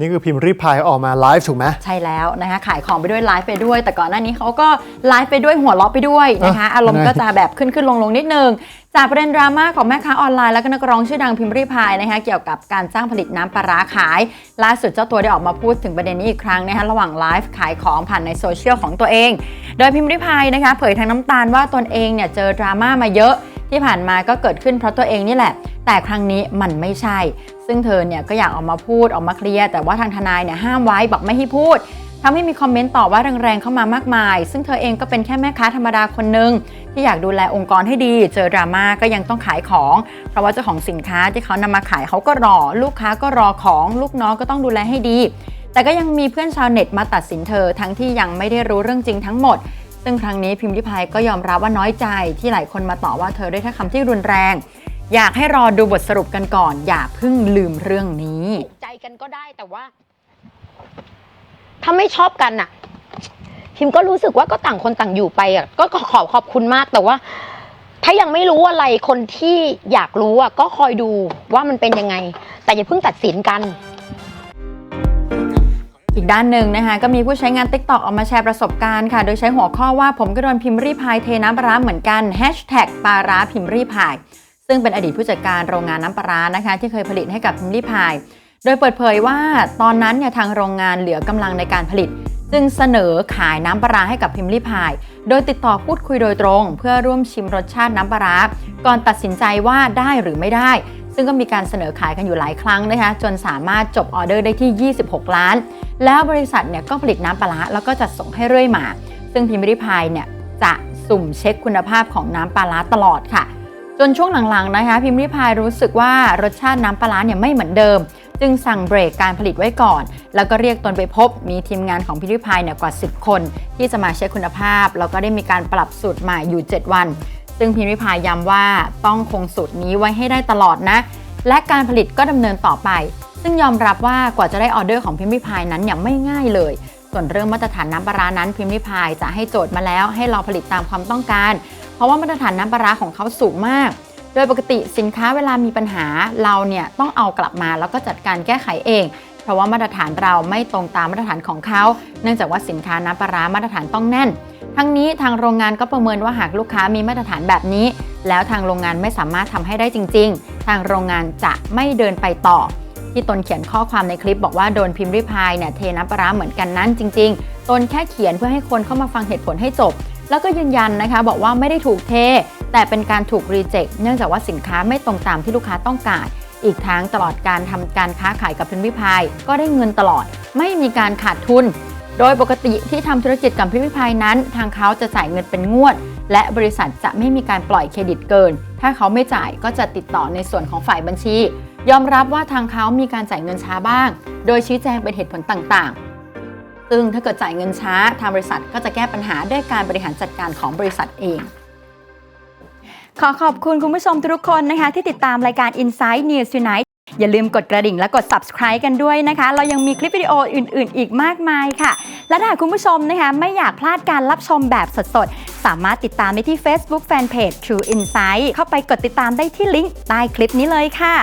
นี่คือพิมพ์รีพายออกมาไลฟ์ถูกไหมใช่แล้วนะคะขายของไปด้วยไลฟ์ไปด้วย แต่ก่อนหน้านี้เขาก็ไลฟ์ไปด้วยหัวเราะไปด้วยนะคะอะอารมณ์ยังไงก็จะแบบขึ้นขึ้นลงลงนิดนึง จากประเด็นดราม่าของแม่ค้าออนไลน์แล้วก็นักร้องชื่อดังพิมพ์รีพายนะคะเกี่ยวกับการจ้างผลิตน้ำปลาร้าขาย ล่าสุดเจ้าตัวได้ออกมาพูดถึงประเด็นนี้อีกครั้งนะคะระหว่างไลฟ์ขายของผ่านในโซเชียลของตัวเอง โดยพิมพ์ริพายนะคะเผยทางน้ำตาลว่าตนเองเนี่ยเจอดราม่ามาเยอะที่ผ่านมาก็เกิดขึ้นเพราะตัวเองนี่แหละ แต่ครั้งนี้มันไม่ใช่ ซึ่งเธอเนี่ยก็อยากออกมาพูดออกมาเคลียร์แต่ว่าทางทนายเนี่ยห้ามไว้บอกไม่ให้พูดทำให้มีคอมเมนต์ต่อว่าแรงๆเข้ามามากมาย ซึ่งเธอเองก็เป็นแค่แม่ค้าธรรมดาคนหนึ่งที่อยากดูแลองค์กรให้ดี เจอดราม่าก็ยังต้องขายของ เพราะว่าเจ้าของสินค้าที่เขานำมาขายเขาก็รอ ลูกค้าก็รอของ ลูกน้องก็ต้องดูแลให้ดี แต่ก็ยังมีเพื่อนชาวเน็ตมาตัดสินเธอ ทั้งที่ยังไม่ได้รู้เรื่องจริงทั้งหมด ซึ่งครั้งนี้พิมพ์ริพายก็ยอมรับว่าน้อยใจที่หลายคนมาต่อว่าเธอด้วยถ้อยคำที่รุนแรง อยากให้รอดูบทสรุปกันก่อน อย่าเพิ่งลืมเรื่องนี้ใจกันก็ได้แต่ว่า ถ้าไม่ชอบกันน่ะ พิมก็รู้สึกว่าก็ต่างคนต่างอยู่ไปอะก็ขอขอบคุณมากแต่ว่า ถ้ายังไม่รู้อะไรคนที่อยากรู้อะก็คอยดูว่ามันเป็นยังไง แต่อย่าเพิ่งตัดสินกัน อีกด้านหนึ่งนะคะก็มีผู้ใช้งาน TikTok ออกมาแชร์ประสบการณ์ค่ะ โดยใช้หัวข้อว่าผมก็โดนพิมพ์รีพายเทน้ำปลาร้าเหมือนกันแฮชแท็กปลาร้าพิมพ์รีพาย ซึ่งเป็นอดีตผู้จัดการโรงงานน้ำปลาร้านะคะ ที่เคยผลิตให้กับพิมพ์รีพาย โดยเปิดเผยว่าตอนนั้นเนี่ยทางโรงงานเหลือกำลังในการผลิต จึงเสนอขายน้ำปลาร้าให้กับพิมพ์รีพาย โดยติดต่อพูดคุยโดยตรง เพื่อร่วมชิมรสชาติน้ำปลาร้าก่อนตัดสินใจว่าได้หรือไม่ได้ ซึ่งก็มีการเสนอขายกันอยู่หลายครั้งนะคะจนสามารถจบออเดอร์ได้ที่ 26 ล้าน แล้วบริษัทเนี่ยก็ผลิตน้ำปลาร้าแล้วก็จัดส่งให้เรื่อยมา ซึ่งพิมพ์ริพายเนี่ยจะสุ่มเช็คคุณภาพของน้ำปลาร้าตลอดค่ะ จนช่วงหลังๆนะคะ พิมพ์ริพายรู้สึกว่ารสชาติน้ำปลาร้าเนี่ยไม่เหมือนเดิม จึงสั่งเบรกการผลิตไว้ก่อน แล้วก็เรียกตนไปพบมีทีมงานของพิมพ์ริพายเนี่ยกว่า 10 คน ที่จะมาเช็คคุณภาพ แล้วก็ได้มีการปรับสูตรใหม่อยู่ 7 วัน ซึ่งพิมพ์ริพายย้ำว่าต้องคงสูตรนี้ไว้ให้ได้ตลอดนะ และการผลิตก็ดำเนินต่อไป ซึ่งยอมรับว่ากว่าจะได้ออเดอร์ของพิมพ์ริพายนั้นอย่างไม่ง่ายเลยส่วนเรื่องมาตรฐานน้ำปลาร้านั้นพิมพ์ริพายจะให้โจทย์มาแล้วให้เราผลิตตามความต้องการ เพราะว่ามาตรฐานน้ำปลาร้าของเขาสูงมาก โดยปกติสินค้าเวลามีปัญหาเราเนี่ยต้องเอากลับมาแล้วก็จัดการแก้ไขเอง เพราะว่ามาตรฐานเราไม่ตรงตามมาตรฐานของเขา เนื่องจากว่าสินค้าน้ำปลาร้ามาตรฐานต้องแน่น ทั้งนี้ทางโรงงานก็ประเมินว่าหากลูกค้ามีมาตรฐานแบบนี้ แล้วทางโรงงานไม่สามารถทำให้ได้จริง ๆ ทางโรงงานจะไม่เดินไปต่อที่ตนเขียนข้อความในคลิปบอกว่าโดนพิมพ์ริพายเนี่ยเทน้ำปลาร้าเหมือนกันนั้นจริง ๆ ตนแค่เขียนเพื่อให้คนเข้ามาฟังเหตุผลให้จบ แล้วก็ยืนยันนะคะ บอกว่าไม่ได้ถูกเท แต่เป็นการถูกรีเจ็คเนื่องจากว่าสินค้าไม่ตรงตามที่ลูกค้าต้องการ อีกทั้งตลอดการทำการค้าขายกับพิมพ์ริพายก็ได้เงินตลอด ไม่มีการขาดทุน โดยปกติที่ทำธุรกิจกับพิมพ์ริพายนั้น ทางเขาจะจ่ายเงินเป็นงวด และบริษัทจะไม่มีการปล่อยเครดิตเกิน ถ้าเขาไม่จ่ายก็จะติดต่อในส่วนของฝ่ายบัญชี ยอมรับว่าทางเขามีการจ่ายเงินช้าบ้าง โดยชี้แจงเป็นเหตุผลต่างๆ ซึ่งถ้าเกิดจ่ายเงินช้าทางบริษัทก็จะแก้ปัญหาด้วยการบริหารจัดการของบริษัทเอง ขอขอบคุณคุณผู้ชมทุกคนนะคะ ที่ติดตามรายการ Inside News Tonight อย่าลืมกดกระดิ่งและกด subscribe กันด้วยนะคะ เรายังมีคลิปวิดีโออื่น ๆ อีกมากมายค่ะ และถ้าหากคุณผู้ชมนะคะ ไม่อยากพลาดการรับชมแบบสด ๆ สามารถติดตามได้ที่ Facebook Fanpage True Insight เข้าไปกดติดตามได้ที่ลิงก์ใต้คลิปนี้เลยค่ะ